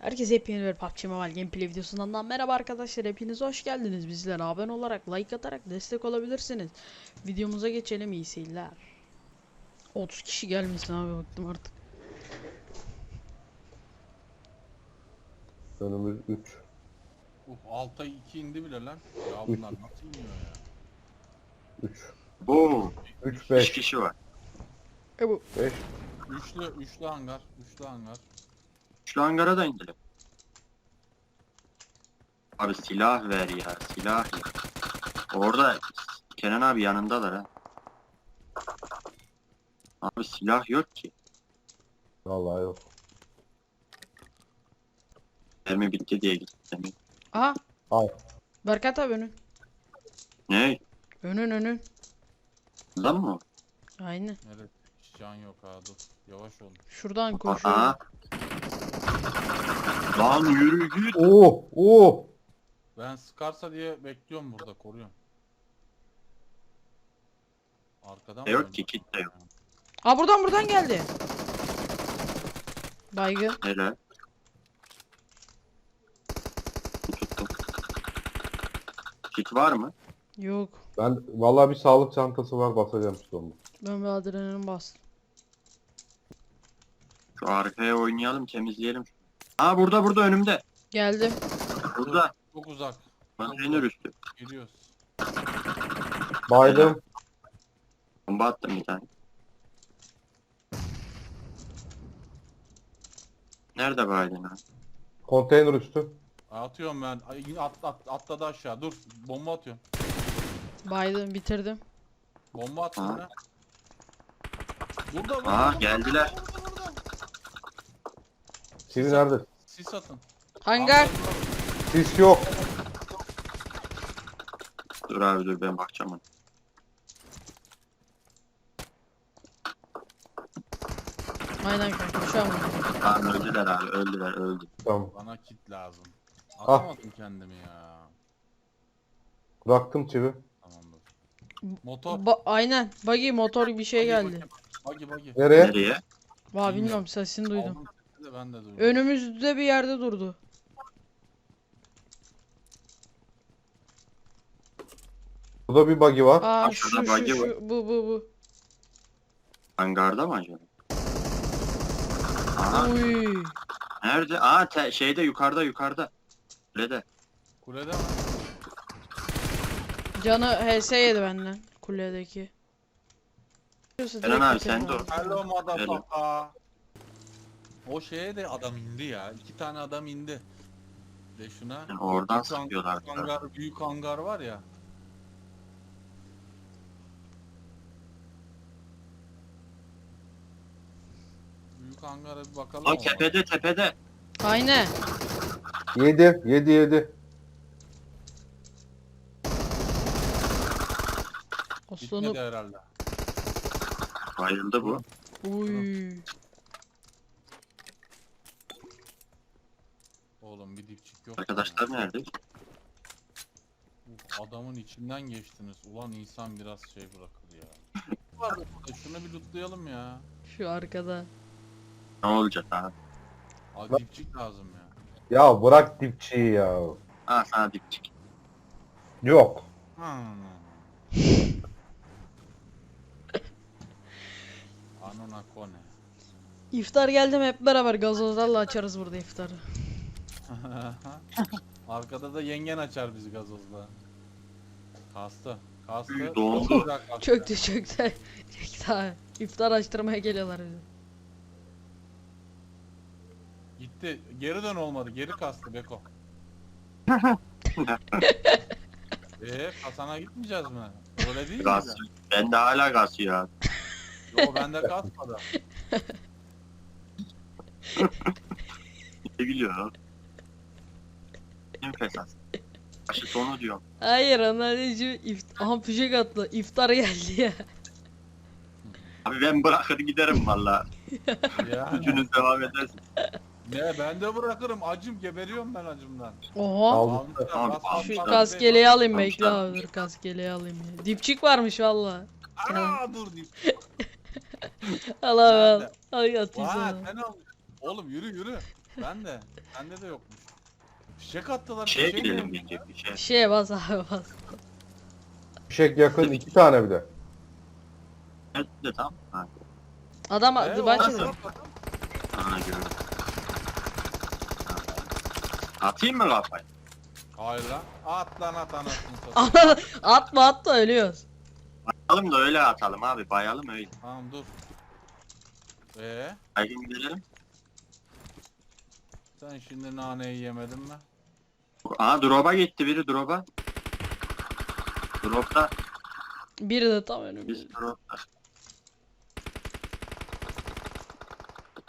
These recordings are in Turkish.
Herkese yepyeni bir PUBG Mobile gameplay videosundan da merhaba arkadaşlar hepiniz hoş geldiniz bizlere abone olarak like atarak destek olabilirsiniz videomuza geçelim iyi seyirler 30 kişi gelmesin abi baktım artık Önümüz 3. Uf alta 2 indi bile lan. Ya bunlar nasıl iniyor ya? 3. Oo, 3 5 5 kişi var. e bu 5. Üçlü, üçlü hangar, üçlü hangar. Şu hangara da indirelim. Abi silah ver ya, silah ya. Orada Kenan abi yanındalar ha. Abi silah yok ki. Vallahi yok. Mermi bitti diye gittim. aha Al. Berkat abi önün Ne? önün önün Lan mı? aynen Evet, can yok ha dur. Yavaş olun. şuradan Aa. Lan yürü git. Oo! Oo! Ben sıkarsa diye bekliyorum burada, koruyorum. Arkadan E yok mı ki, yok. Aa buradan buradan geldi Baygın Helal. Tuttum. Kit var mı? yok Ben vallahi bir sağlık çantası var basacağım işte onu. ben bir adrenalin bastım Şu arkaya oynayalım, temizleyelim. Aa burada burada önümde. geldim Burada. Çok uzak. Konteyner üstü. Geliyoruz. Baydım. Bomba attım bir tane. Nerede Biden ha? Konteyner üstü. Atıyorum ben. Ay, yine At, at, atladı aşağı. Dur. Bomba atıyorum. baydım bitirdim Bomba attım Aa. Burada burada. Aa burada, geldiler. Sivi nerede? Sis atın. hangar Sis yok. Dur abi dur ben bakacağım ona. aynen kanka şu an Tamam öldüler abi öldüler öldü. Tamam. Bana kit lazım. Ah. Atamadım kendimi ya. Bıraktım çivi. Tamamdır. Motor. Ba- aynen buggy motor bir şey geldi Bagi bagi. Nereye? Nereye? Valla bilmiyorum sesini duydum Aldım de ben de duydum. Önümüzde bir yerde durdu. Burada bir buggy var. Aa Aşağıda şu şu var. şu bu bu bu. Hangarda mı acaba? Aa Uy. nerede? Aa te- şeyde yukarıda yukarıda. Nerede? Kulede mi? Canı HS yedi benden kuledeki. Kenan abi, sen dur. Hello motherfucker. O şeye de adam indi ya. İki tane adam indi. De şuna. Yani oradan Büyük hang- sıkıyorlar. Hangar, büyük hangar var ya. Büyük hangara bir bakalım. O zaman. tepede tepede. Aynen. 7 7 7. Aslanım. Gitmedi herhalde. Bayıldı bu. Uy. Oğlum bir dipçik yok. Arkadaşlar ya. nerede? Uf, adamın içinden geçtiniz. Ulan insan biraz şey bırakır ya. Burada, Şunu bir lootlayalım ya. Şu arkada. Ne olacak abi? Abi dipçik lazım ya. Ya bırak dipçiyi ya. Ha sana dipçik. Yok. Hmm. Anona kone. İftar geldi mi hep beraber gazozlarla açarız burada iftarı. Arkada da yengen açar bizi gazozla. Kastı. Kastı. Çok güzel kastı. Çöktü çöktü. Çöktü abi. İftar açtırmaya geliyorlar bize. Gitti. Geri dön olmadı. Geri kastı Beko. Eee kasana gitmeyeceğiz mi? Öyle değil mi? Gaz. Bende hala gaz ya. Yo bende kasmadı. Ne gülüyor lan? Kim fesat? Başı sonu diyorum. Hayır diyor? İft Aha fişek attı. İftar geldi ya. Abi ben bırakır giderim valla. ya. Üçünüz devam edersiniz. Ne ben de bırakırım. Acım geberiyorum ben acımdan. Oha. Aldım. Abi. Şu bas- kaskeleyi alayım bekle abi dur kaskeleyi alayım ya. Dipçik varmış valla. Ana dur diyeyim. Al abi al. Al atayım Vay sana. sen. Oğlum yürü yürü. Ben de. Bende de yokmuş. Fişek attılar. Şeye fişeği gidelim mi? bence bir şey. Şeye bas abi bas. Fişek yakın iki tane bir de. Evet de tam. Ha, Adam Ee, Dubai o- çekiyor. aha gördüm. Ha. Atayım mı kafayı? Hayır lan. At lan at anasını satayım. atma atma ölüyoruz. Atalım da öyle atalım abi. Bayalım öyle. tamam dur. Ee, Haydi gidelim. sen şimdi naneyi yemedin mi? Aha drop'a gitti biri drop'a. Drop'ta. Biri de tam önümüzde. Biz drop'ta.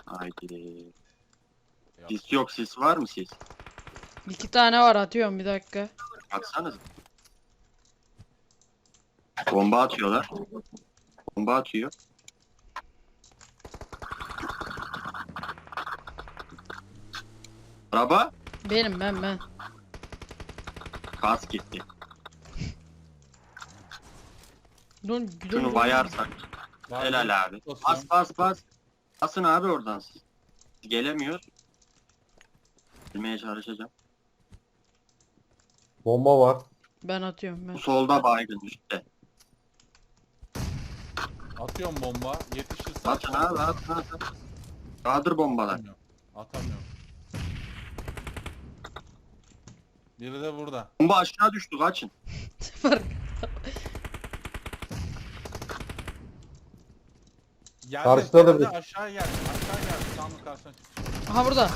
Haydi. Sis yok sis var mı sis? İki tane var atıyorum bir dakika. Atsanız. Bomba atıyorlar. Bomba atıyor. Araba Benim ben ben. Kas gitti. Dur, dur, Şunu bayarsak. Var Helal abi. Basıyorum. Bas bas bas. Basın abi oradan siz. Gelemiyor. Bilmeye çalışacağım. Bomba var. Ben atıyorum ben. Bu solda baygın üstte. Atıyorum bomba. Yetişirse Atın abi atın atın. Kaldır bombalar. Atamıyorum. Atamıyorum. Biri de burada. Bomba aşağı düştü kaçın. Geldi, Karşıda da geldi, bir- Aşağı geldi. Aşağı geldi. Tam karşısına çıktı. Aha burada.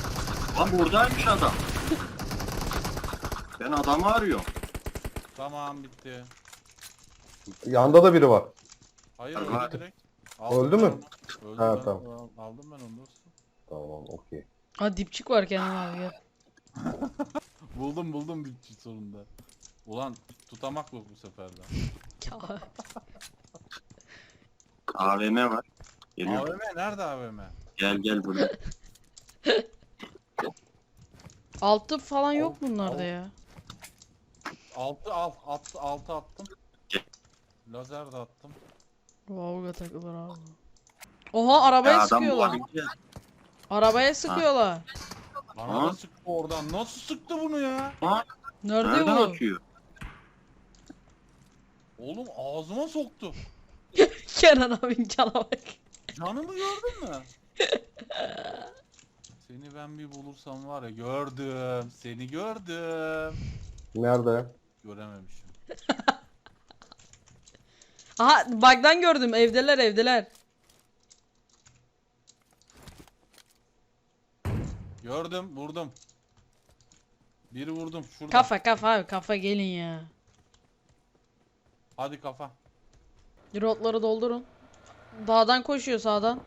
Lan buradaymış adam. Ben adamı arıyorum. Tamam bitti. Yanda da biri var. Hayır öldü direkt. Öldü ben mü? onu. Öldü Ha, ben- tamam. Aldım ben onu dostum. Tamam okey. Ha dipçik var Kenan abi gel. Buldum buldum bir sonunda. Ulan tutamak yok bu sefer de. Ya, AVM var. Geliyor. AVM nerede AVM? Gel gel buraya. Altı falan yok bunlarda ya. Altı al, altı, altı attım. Lazer de attım. Vavga takılır abi. Oha arabaya Ya adam sıkıyorlar. Arabaya sıkıyorlar. Bana Ha? da sıktı oradan. Nasıl sıktı bunu ya? Nerede Nereden bu? atıyor? Oğlum ağzıma soktu. Kenan abin cana bak. Canımı gördün mü? Seni ben bir bulursam var ya gördüm. Seni gördüm. Nerede? Görememişim. Aha bug'dan gördüm evdeler evdeler. Gördüm, vurdum. Biri vurdum şurada. Kafa kafa abi kafa gelin ya. Hadi kafa. Rotları doldurun. Dağdan koşuyor sağdan.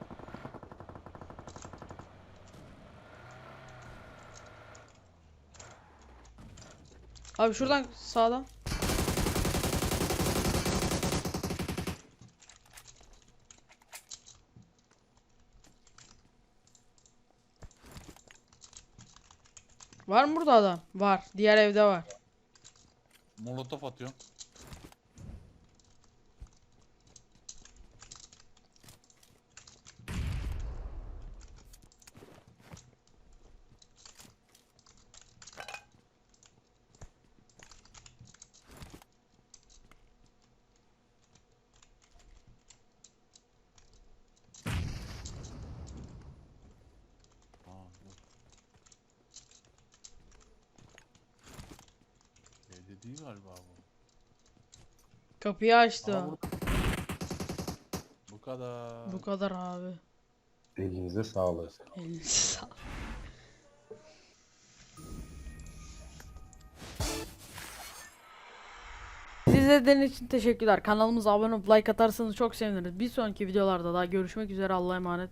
Abi şuradan sağdan. Var mı burada adam? Var. Diğer evde var. Molotof atıyorum. Aa, dur. Evde değil galiba bu. Kapıyı açtı. Aa, burada. Bu kadar. Bu kadar abi. Elinize sağlık. Elinize sağlık. Bizi izlediğiniz için teşekkürler. Kanalımıza abone olup like atarsanız çok seviniriz. Bir sonraki videolarda daha görüşmek üzere. Allah'a emanet.